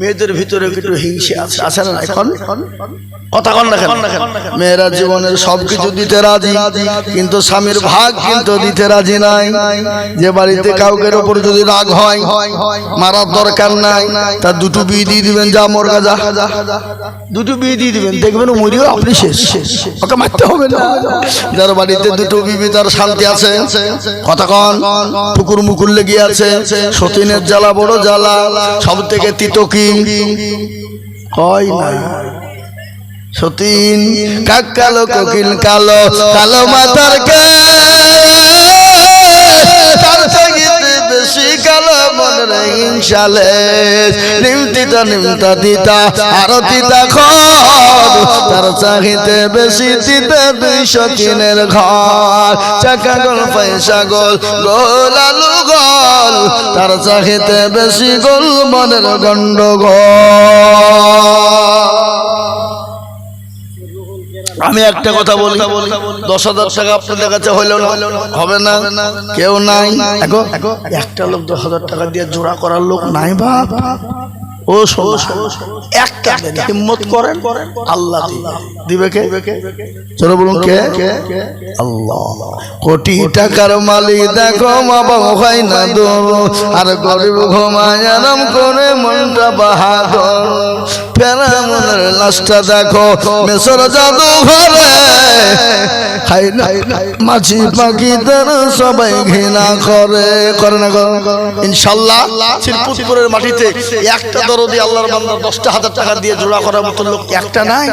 মেয়েদের ভিতরে একটু হিংসে আছে না এখন? কথা কন না মেয়েরা জীবনের সবকিছু দিতে রাজি, কিন্তু স্বামীর ভাগ কিন্তু দিতে রাজি নাই। যে বাড়িতে কাউকের ওপর যদি রাগ হয়, মারার দরকার নাই, তার দুটো বিয়ে দিয়ে দিবেন যা মোর গাজা। দুটো বিয়ে দিয়ে দিবেন, দেখবেন মরিও আপনি শেষ। ওকে মারতে হবে না। যার বাড়িতে দুটো বিবি, তার শান্তি আছে। কথা কন, পুকুর মুকুর লেগে আছে, সতীনের জ্বালা বড় জ্বালা সব থেকে তিতো কি হয় না সতীন কাক কালো কোকিল কালো কালো মাথার কে তার সংগীত বেশি কালো ইনশালে নিমতিতা নিমতা দিতা আরও তিতা খর তার চাহিতে বেশি দুই ঘর। চাকা গোল পয়সা গোল গোল। আলু গোল। তার চাহিতে বেশি গোল মনের গন্ডগোল। আমি একটা কথা বলি, দশ হাজার টাকা আপনাদের কাছে হইলেও হবে না, কেউ নাই। একটা লোক দশ হাজার টাকা দিয়ে জোড়া করার লোক নাই বাপ। ও একটা হিম্মত করেন, আল্লাহ দিবে। কে? চলো বলুন কে? আল্লাহ। কোটি টাকার মালিক দেখো, মা বাবা হয় না দোর। আর গরিব ঘুমায় আরাম করে মনটা বাহাদুর। ফেরা মনের লাশটা দেখো মেসর জাদু ঘরে। খাই মাছি পাখি তারা সবাই ঘৃণা করে। করে না করে? ইনশাল্লাহ শিরপুরপুরের মাটিতে একটা দরদি আল্লাহর বান্দা দশটা হাজার টাকা দিয়ে জোড়া করার মতো লোক একটা নাই?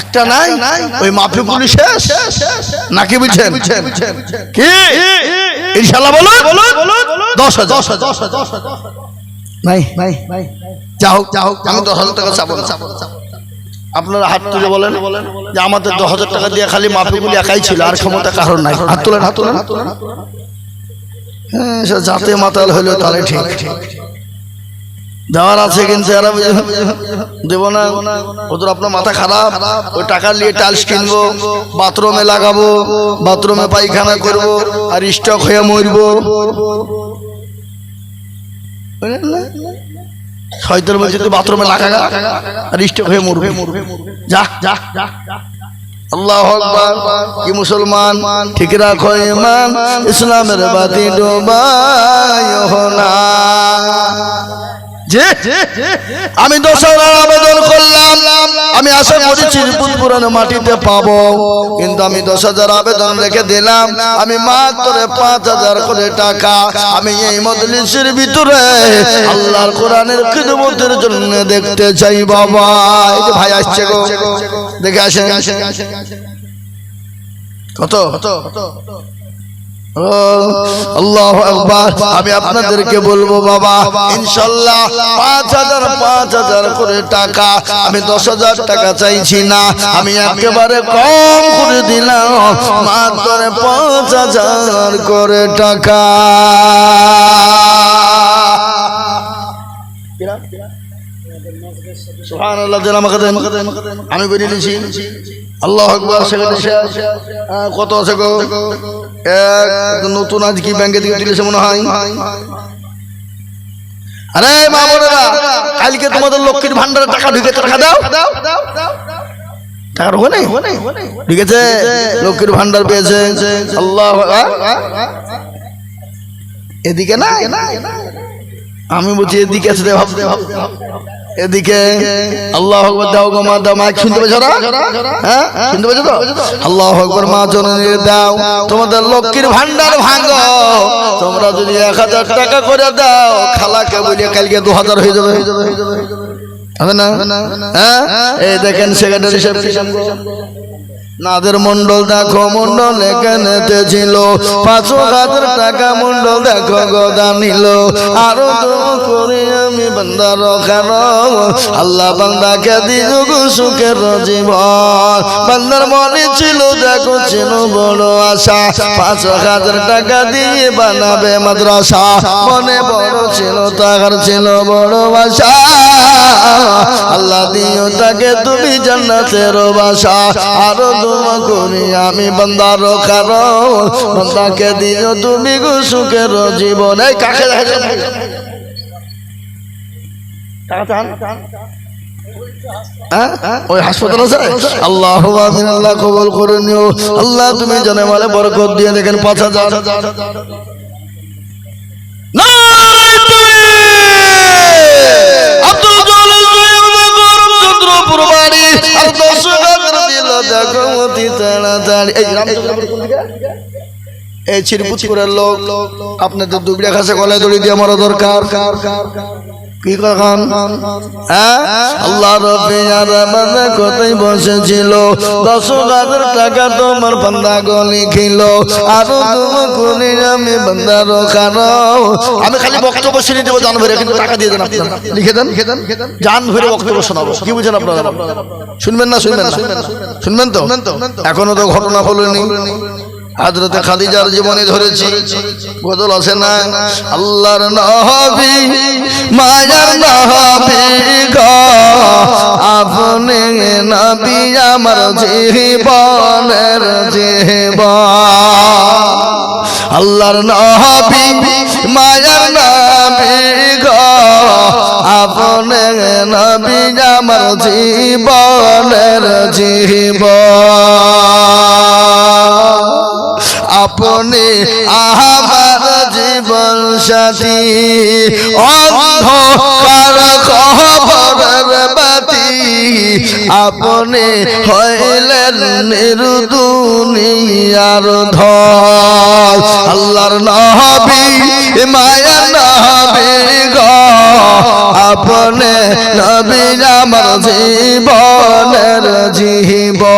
একটা নাই? ওই মাফি পুলিশ নাকি বুঝছেন? কি? ইনশাল্লাহ হাজার। দশ হাজার নাই নাই নাই। যা হোক যা হোক দশ হাজার টাকা যে আমাদের দশ হাজার টাকা দিয়ে খালি একাই ছিল, আর হাত হাত হ্যাঁ তাহলে ঠিক। দেওয়ার আছে কিন্তু দেবো না। ওদের আপনার মাথা খারাপ। ওই টাকা নিয়ে টাইলস কিনবো, বাথরুমে লাগাবো, বাথরুমে পায়খানা করব, আর স্টক হয়ে মরবো। না? শয়তান বলছে তুই বাথরুমে লাগা আর স্টক হয়ে মরবে। যা যা যা। আল্লাহ আকবার। কি মুসলমান? ঠিক রাখো ইমান ইসলামের বাতি ডোবায় না। যে আমি দশহরার আবেদন করলাম আমি আশা করি চিরপুর পুরানো মাটিতে পাবো। কিন্তু আমি দশ হাজার আবেদন রেখে দিলাম আমি মাত্র পাঁচ হাজার করে টাকা আমি এই মজলিসের ভিতরে আল্লাহর কোরআনের খিদমতের জন্য দেখতে চাই বাবা। ভাই আসছে গো দেখে আসেন। কত? ও, আল্লাহ আকবার। আমি আপনাদেরকে বলব বাবা ইনশাল্লাহ পাঁচ হাজার পাঁচ হাজার করে টাকা। আমি দশ হাজার টাকা চাইছি না। আমি একেবারে কম করে দিলাম। মাত্র পাঁচ হাজার করে টাকা। আমি বেরিয়ে নিয়েছি। আল্লাহ আকবর। কত আছে গো? এক, নতুন আজ কি ব্যাংকে থেকে তুলেছে মনে হয়? আরে মা বোনেরা, কালকে তোমাদের লক্ষ্মীর ভান্ডারে টাকা ঢুকে টাকা দাও। টাকা ঢোকে নেই ঢুকেছে, লক্ষ্মীর ভান্ডার পেয়েছে। আল্লাহ এদিকে না? আমি বলছি এদিকে আছে ভাবতে ভাবতে এদিকে আল্লাহ আকবর, দাও গো মা, দাও মা শুনতে পাচ্ছ না? হ্যাঁ? শুনতে পাচ্ছ তো? আল্লাহ আকবর, মা জননী, দাও, তোমাদের লক্ষ্মীর ভান্ডার ভাঙো। তোমরা যদি এক হাজার টাকা করে দাও, খালাকে বলে কালকে দু হাজার হয়ে যাবে। হবে না? হ্যাঁ? এই দেখেন সেখানে নাদের মন্ডল দেখো মন্ডল এখানেতে ছিল। পাঁচশো হাজার টাকা মন্ডল দেখো গদা নিল। আরও করি আমি বান্দার খানো আল্লাহ বান্দাকে দিল সুখের জীবন। বান্দার মনে ছিল, দেখো ছিল বড় আশা। পাঁচশো হাজার টাকা দিয়ে বানাবে মাদ্রাসা। মনে বড় ছিল, তাহার ছিল বড় আশা। আল্লাহ দিও তাকে তুমি জান্নাতের বাসা। আরও করি আমি বান্দার কারণ বান্দাকে দিও তুমি গো সুখের জীবন। এই কাকে হ্যাঁ? আল্লাহ আল্লাহ কবল করে নিও। আল্লাহ তুমি জনে মালে বরকত দিয়ে দেখেন, পাঁচ হাজার। দশ দিল দেখো অতি তাড়াতাড়ি। এই? এই চিরপুতপুরের লোক। আপনাদের দুবিড়া খাসে গলায় দড়ি দিয়ে মারা দরকার। হ্যাঁ? আল্লাহ তোমার আমি খালি বক্তব্য জান কিন্তু জান বক্তব্য কি আপনারা? শুনবেন না শুনবেন না? শুনবেন তো? এখনও তো ঘটনা হলোনি হাজরতে খাদিজার জীবনে ধরেছি। বদল আছে না? আল্লাহর নবী, মায়ার নবী গো। আপনি নবী আমার জীবনের জীবন। আল্লাহর নবী, মায়ার নবী গো। আপনি নবী আমার জীবনের জীবন। আপনি আমার জীবন সাথী। অন্ধকার খবরের বাতি আপনি হইলেন নিরুদুনিয়ার ধর আল্লাহর নহবি মায়া নহবি গ। আপনি নবী আমার জীবনের জীবন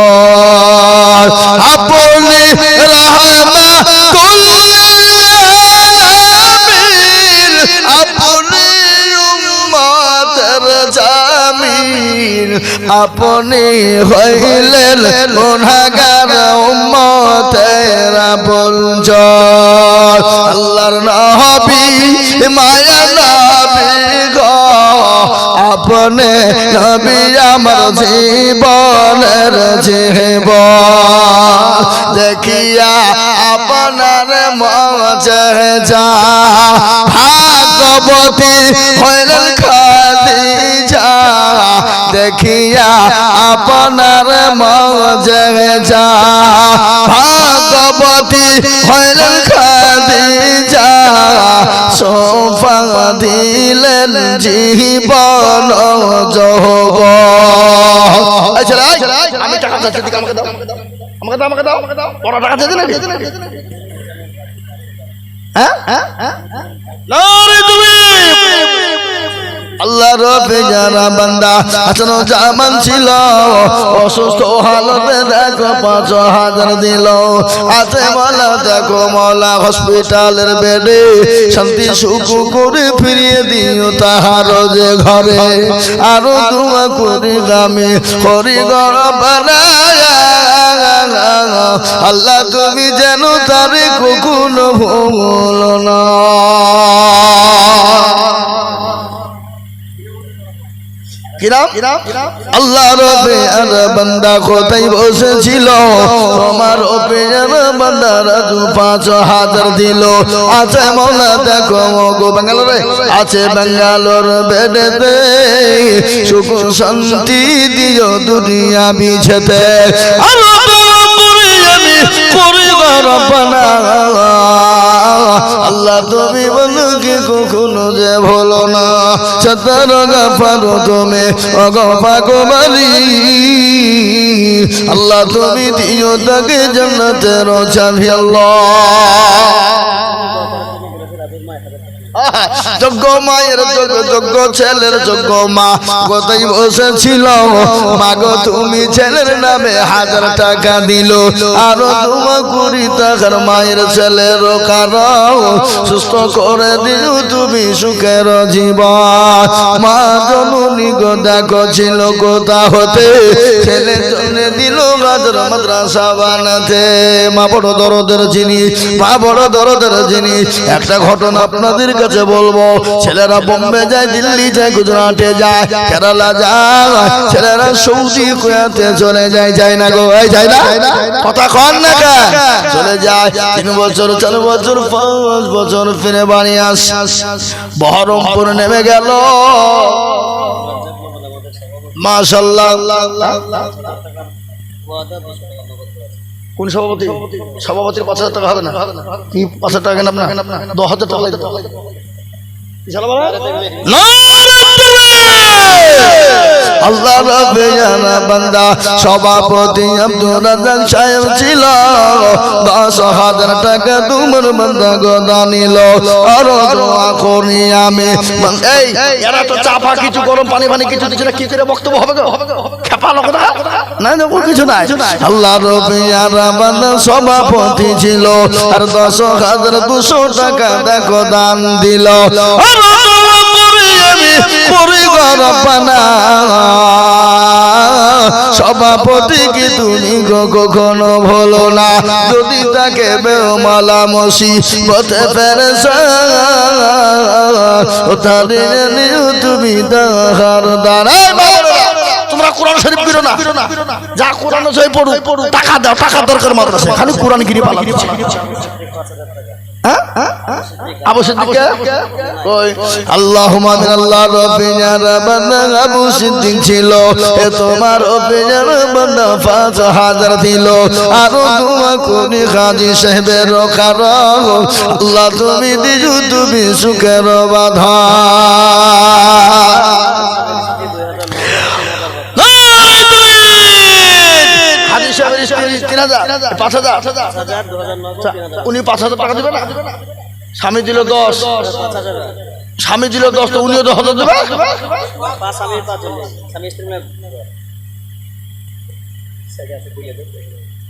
আপনি হইলেন গুনাহগার উম্মতের আপনজন আল্লাহর নবী, মায়া নবী গো। আপনি নবী আমার জীবনের জীবন। দেখিয়া আপনার মজে যা ভাগবতী হইলেন খালি যা দেখিয়া আপনার মজে যা ভাগবতী হইলেন খালি যা সোফা দিলেন জীবন যোগ। আমি টাকা চাচ্ছি দিকে আমাকে দাও। আমাকে দাও আমাকে দাও আমাকে দাও। ওরা টাকা চাইছে নাকি হ্যাঁ? হ্যাঁ হ্যাঁ আল্লাহ রবে যারা বান্দা আচনো জামান ছিল অসুস্থ হালতে দেখো পাঁচ হাজার দিল। আছে বলা দেখো মলা হসপিটালের বেডে শান্তি সুখ করে ফিরিয়ে দিও তাহার যে ঘরে। আরও দুয়া করি গামে করি গড় আল্লাহ, তুমি যেন তারে কখনো ভুল না। কোথায় বসেছিল? পাঁচ আছে মনে আছে শান্তি দিও দুনিয়া বিছেতে। পরিবার বানা আল্লাহ তুমি বন্ধুকে কখনো যে ভোলো না। সতর গাফারো তুমি অগফা কুমারী আল্লাহ তুমি দিও তাকে জন্নতের চাবি আল্লাহ। যোগ্য মায়ের যোগ্য ছেলের যোগ্য মা। কোথায় বসেছিল মাগো, তুমি ছেলের নামে হাজার টাকা দিল। আরও মায়ের ছেলের সুস্থ করে দিল তুমি সুখের জীবন। মা জননী দেখো ছিল কোথা হতে। ছেলে জন্য দিল গাজর মাদ্রাসা বানাতে। মা বড় দরদের জিনিস, মা বড় দরদের জিনিস। একটা ঘটনা আপনাদের কাছে বলব, ছেলেরা বোম্বে যায়, দিল্লি যায়, গুজরাটে যায়, কেরালা যায়, ছেলেরা সৌদি কুয়াতে চলে যায় যায় না গো, এই যায় না। কথা কন না? চলে যায়, তিন বছর, চার বছর, পাঁচ বছর ফিরে বাড়ি আস। বহরমপুর নেমে গেল। মাশাল্লাহ। কোন সভাপতি সভাপতির পাঁচ হাজার টাকা হবে না কি পাঁচ হাজার টাকা কেন আপনার দশ হাজার টাকা লাগবে আল্লাহ রবে জানা বান্দা, সভাপতি সাহেব ছিল। দশ হাজার টাকা তোমার বান্দা নিল। আর এই, এরা তো চাপা কিছু গরম পানি পানি কিছু দিচ্ছে না, কি করে বক্তব্য হবে সভাপতি ছিল। আর দশ হাজার দুশো টাকা দেখো দান দিল। সভাপতি কি তুমি গো কখনো ভুলো না? যদি তাকে বেমালা মসি তাদের নিও তুমি তাহার দ্বারাই তোমরা কোরআন শরীফ যা কোরআন টাকা দাও, টাকা দরকার মাদ্রাসা খালি কোরআন পালা? আবু সিদ্দিক সিদ্দিক ছিল। এ তোমার রব্বিনা হাজার দিল। আর দোয়া করি হাজী আল্লাহ তুমি দিজু তুমি সুখের বাধা। তিন হাজার পাঁচ হাজার। উনি পাঁচ হাজার টাকা দেবে না? স্বামী দিল দশ। স্বামী দিল দশ তো উনিও দশ হাজার দেবে স্বামী স্ত্রী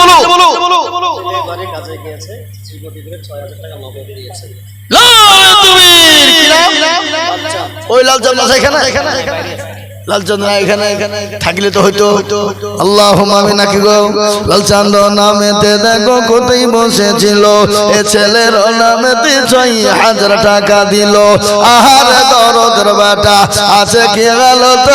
বলো। ঘরে কাজে গিয়েছে শ্রীমতী করে ছয় হাজার টাকা নগদ দিয়েছে ওই লালচন্দ আছে এখানে? লালচন্দ্র এখানে। এখানে। থাকলে তো হইতো। আল্লাহ আমি নাকি গো? লালচন্দ্র নামেতে দেখো কোথায় বসেছিল। এ ছেলের নামেতে ছয় হাজার টাকা দিল। আহারে দরদের বেটা আছে কি গেল তো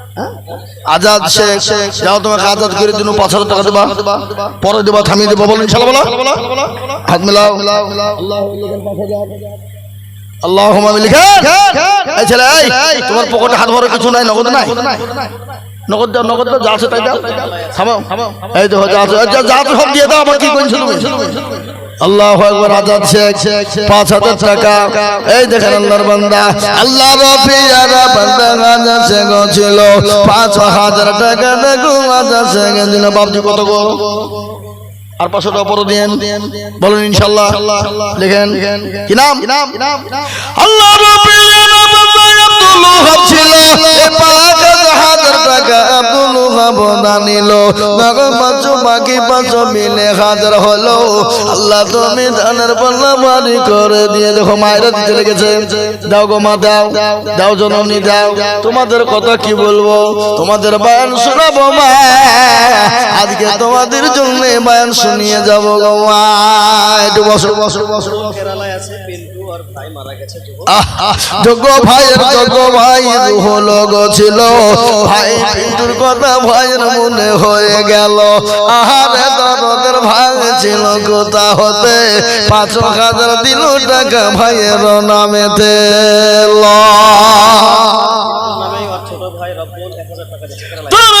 আজাদ শেখ, যাও তোমাকে আজাদ করে দিন, পাঁচ হাজার টাকা দেবা। পরে দেবা, থামিয়ে দেবা বলো ইনশাল্লাহ বলো। হাত মিলাও। আল্লাহ লিখে এই ছেলে, এই, তোমার পকেটে হাত ভরে কিছু নাই, নগদ নাই? নগদ দাও নগদ দাও, যা আছে তাই দাও। থামো এই দেখো, যা আছে, যা- আছে সব দিয়ে দাও, আবার কি করেছ আল্লাহ একবার আজাদ শেখ পাঁচ হাজার টাকা। এই দেখেন আল্লাহর বান্দা। আল্লাহ রবি যারা বান্দা আজাদ শেখ ছিল। পাঁচ হাজার টাকা দেখো আজাদ শেখ বাবজি কত গো? আর পাঁচশো টাকা পরে দিন। বলুন ইনশাল্লাহ লিখেন। কি নাম? আল্লাহ রবি যারা বান্দা ওহাব ছিল। টাকা দেখো পাঁচ বাকি মিলে হাজার হলো। আল্লাহ তুমি পাল্লা বাড়ি করে দিয়ে দেখো দাও গো মা, দাও। দাও জননী, দাও। তোমাদের কথা কি বলব? তোমাদের বায়ান শোনাবো মা। আজকে তোমাদের জন্য বায়ান শুনিয়ে যাব গো মা। একটু বসো। বসো বসো কেরালায় আছে পিন্টু আর ভাই মারা গেছে যোগ্য ভাইয়ের যোগ্য ভাই হলো গো ছিল। ভাই পিন্টুর ভাইয়ের মনে হয়ে গেল। আহারে দরদের ভাই ছিল কোথা হতে? পাঁচ হাজার দিল টাকা ভাইয়ের নামেতে ল। নামে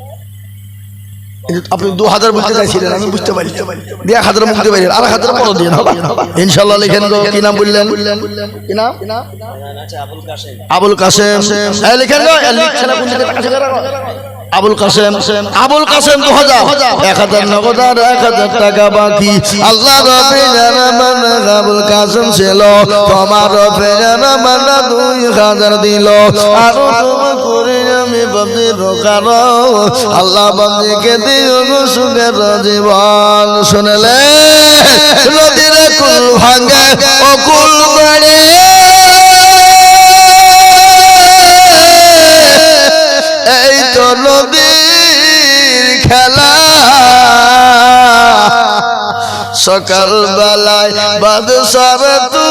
আপনি দু হাজার বলতে চাইছিলেন আমি বুঝতে পারি। দিয়ে এক হাজার বুঝতে পারি আর হাজার পরও দিন হবে ইনশাল্লাহ লিখেন গো কি নাম বললেন? কি নাম? আবুল কাশেম। আবুল কাসেম এই লিখেন গো এই আবুল কাসেম আবুল কাসেম দু হাজার। এক হাজার নগদ আর এক হাজার টাকা বাকি। আল্লাহ আবুল কাসেম ছিল। তোমার দুই হাজার দিল। আল্লাহ জীবন শুনলে নদীর কুল ভাঙে তো নদীর খেলা। সকাল বেলায় বাদশার তু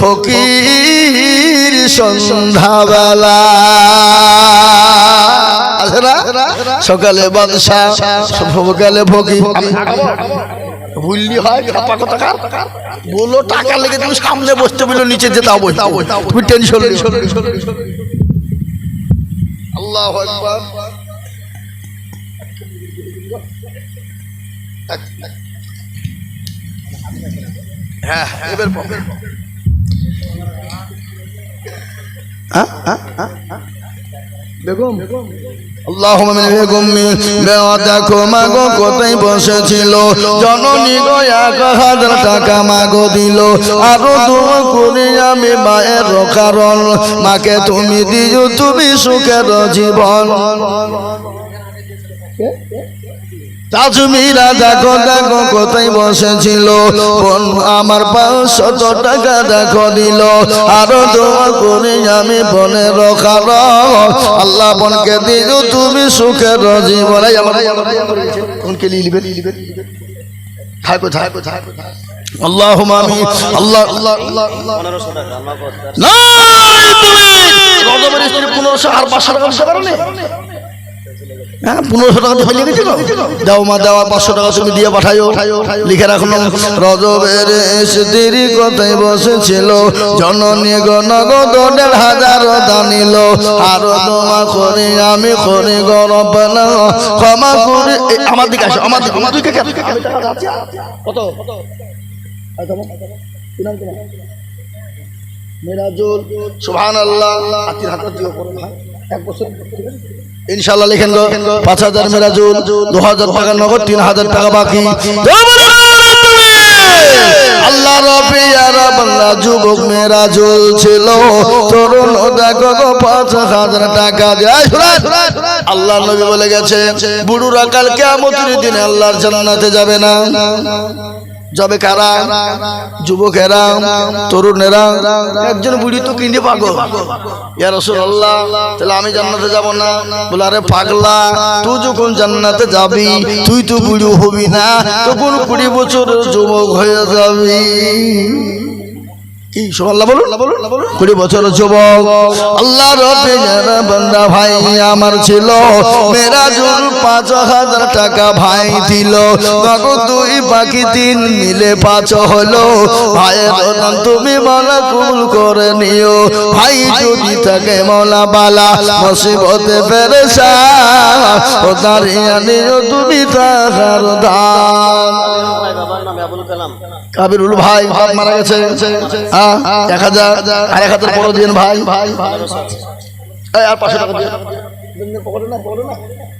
ফকির সন্ধ্যাবেলা। সকালে বাদশাহ সকালে ফকির ভুললি হয় খাপা কথা কার বলো টাকা লেগে তুমি সামনে বসতে বলল নিচে যেতে হবে তুমি টেনশন আল্লাহ আকবার হ্যাঁ এবার হ্যাঁ হ্যাঁ হ্যাঁ হ্যাঁ। বেগম। বেগমি দেখো মাগো কোথায় বসেছিল? জননী এক হাজার টাকা মাগো দিল। আরও দোয়া করি আমি মায়ের কারণ মাকে তুমি দিও তুমি সুখের জীবন। তাজমিরা দেখো দেখো কোথায় বসেছিল। বোন আমার পাঁচশত টাকা দেখো দিল। আরও দোয়া করি আমি বনের রখার। আল্লাহ বনকে দিল তুমি সুখের জীবন আমার কোনকে লিখবে লিখবে থাকো থাকো থাকো আল্লাহ আমি আল্লাহ পনেরোশো আর পাঁচশো টাকা হ্যাঁ পনেরোশো টাকা মা দাও আর পাঁচশো টাকা তুমি দিয়ে পাঠাইও। লিখে রাখুন রজবের স্ত্রী কোথায় বসেছিল, জননী গণগত দেড় হাজার দানিল। আল্লাহ ইনশাআল্লাহ লিখেন পাঁচ হাজার মিরাজুল দু হাজার টাকা নগদ, তিন হাজার টাকা বাকি। আল্লাহ রবি বাংলা যুবক মেরাজুল ছিল। তরুণ দেখো পাঁচ হাজার টাকা দিয়ে। আল্লাহ নবী বলে গেছে বুড়ুরা কাল কেমতের দিনে আল্লাহর জান্নাতে যাবে না। যাবে কারা? যুবকেরা, তরুণেরা, একজন বুড়ি তো কিনে পাগল। ইয়া আল্লাহ তাহলে আমি জান্নাতে যাব না? বলে, আরে পাগলা, তুই যখন জান্নাতে যাবি, তুই তো বুড়ি হবি না, তখন কুড়ি বছর যুবক হয়ে যাবি। কি সুবহানাল্লাহ বলুন? কুড়ি বছর যুবক আল্লাহ রবে যারা বান্দা ভাই আমার ছিল। মেরাজুল পাঁচ হাজার টাকা ভাই দিল। নগদ দুই বাকি তিন মিলে পাঁচ হলো। ভাইয়ের তুমি মালা কুল করে নিও। ভাই যদি থাকে মলা বালা মুসিবতে ও দাঁড়িয়ে নিও তুমি তাহার দান। কাবিরুল ভাই মারা গেছে। হ্যাঁ এক হাজার আর এক হাজার পনেরো দিন ভাই ভাই ভাই আর পাঁচশো টাকা দিন পকেটে পকেটে আহ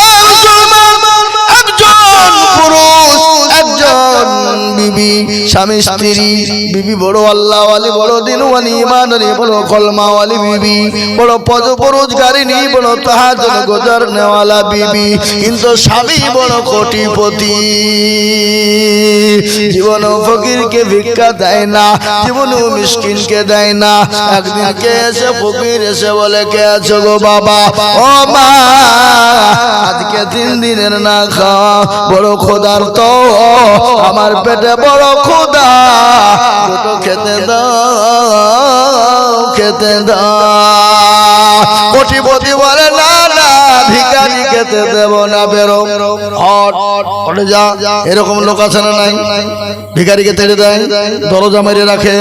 স্বামী, স্ত্রী, বিবি বড় আল্লাহ আলী বড় দিনওয়ালি ইমানালি বড় কলমাওয়ালি বিবি, বড় পদ পরোজগারিনী বড় তাহাজ গোজার নেওয়ালা বিবি। কিন্তু স্বামী বড় কোটিপতি। জীবন ফকিরকে ভিক্ষা দেয় না, জীবন মিসকিনকে দেয় না। একদিন কে এসে ফকির এসে বলে, কে আছো গো বাবা? ও মা, আজকে তিন দিনের না খাওয়া বড় খোদার তো আমার পেটে বড় খোদা দুটো খেতে দাও খেতে দাও। কোটিপতি বলে না খেতে দেব না বেরো। হট হটে যা এরকম লোক আছে না নাই? তেড়ে দেয় দরজা মেরে রাখে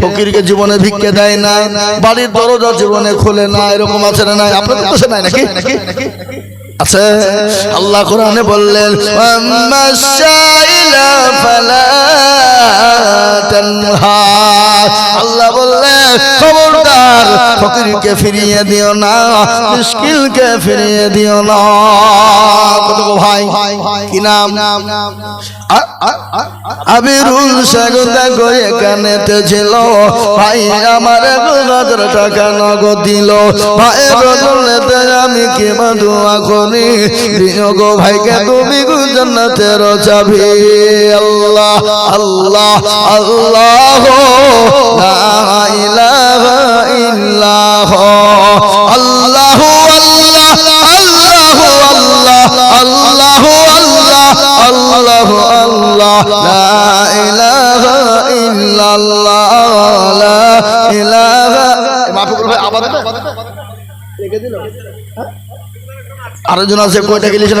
ফকিরকে জীবনে ভিক্ষে দেয় না বাড়ির দরজা জীবনে খোলে না এরকম আছে না নাই? আপনাদের নাই নাকি? আছে আল্লাহ কোরআনে বললেন। আল্লাহ বললেন খবরদার, ফকিরকে ফিরিয়ে দিও না, মিসকিনকে ফিরিয়ে দিও না। কত ভাই, কি নাম? আবিরুল সাগর দেখো এখানেতে ছিল। ভাই, আমার হাজার টাকা নগদ দিল। ভাই বদলেতে আমি কি দোয়া করি? দিও গো ভাইকে, তুমি গুজন্নতের চাবি। আল্লাহ আল্লাহ আল্লাহ লা ইলাহা ইল্লাহ। আল্লাহ আল্লাহ আল্লাহ আল্লাহ আল্লাহ আল্লাহ আল্লাহ ইলাহা ইল্লাল্লাহ, লা ইলাহা। দিল আরেকজন আছে, কয়টা গেলিছিল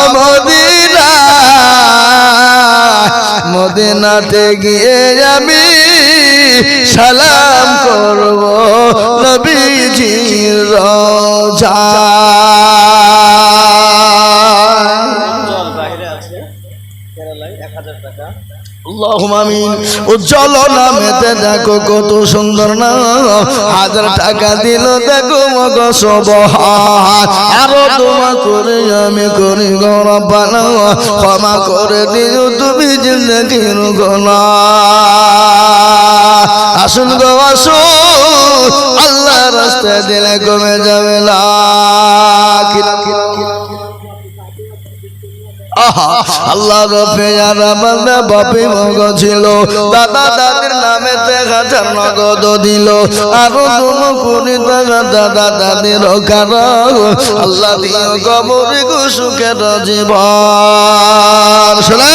মদিনাতে গিয়ে আমি সালাম করব নবীজির রজা। টাকা। উজ্জ্বল নামেতে দেখো কত সুন্দর না। হাজার টাকা দিল দেখো মগ আরও তোমা করে আমি করি গরবানা ক্ষমা করে দিও তুমি জিন্দগির গোনা। আসুন গো, আসুন। আল্লাহ রাস্তায় দিলে কমে যাবে না। আল্লাহ বাপি মগ ছিল। দাদা দাদির নামে নগদ দিল। আরও তুম করি টাকা দাদা দাদির কারণ আল্লাহ দিও কবরি সুখের জীবন। শোনা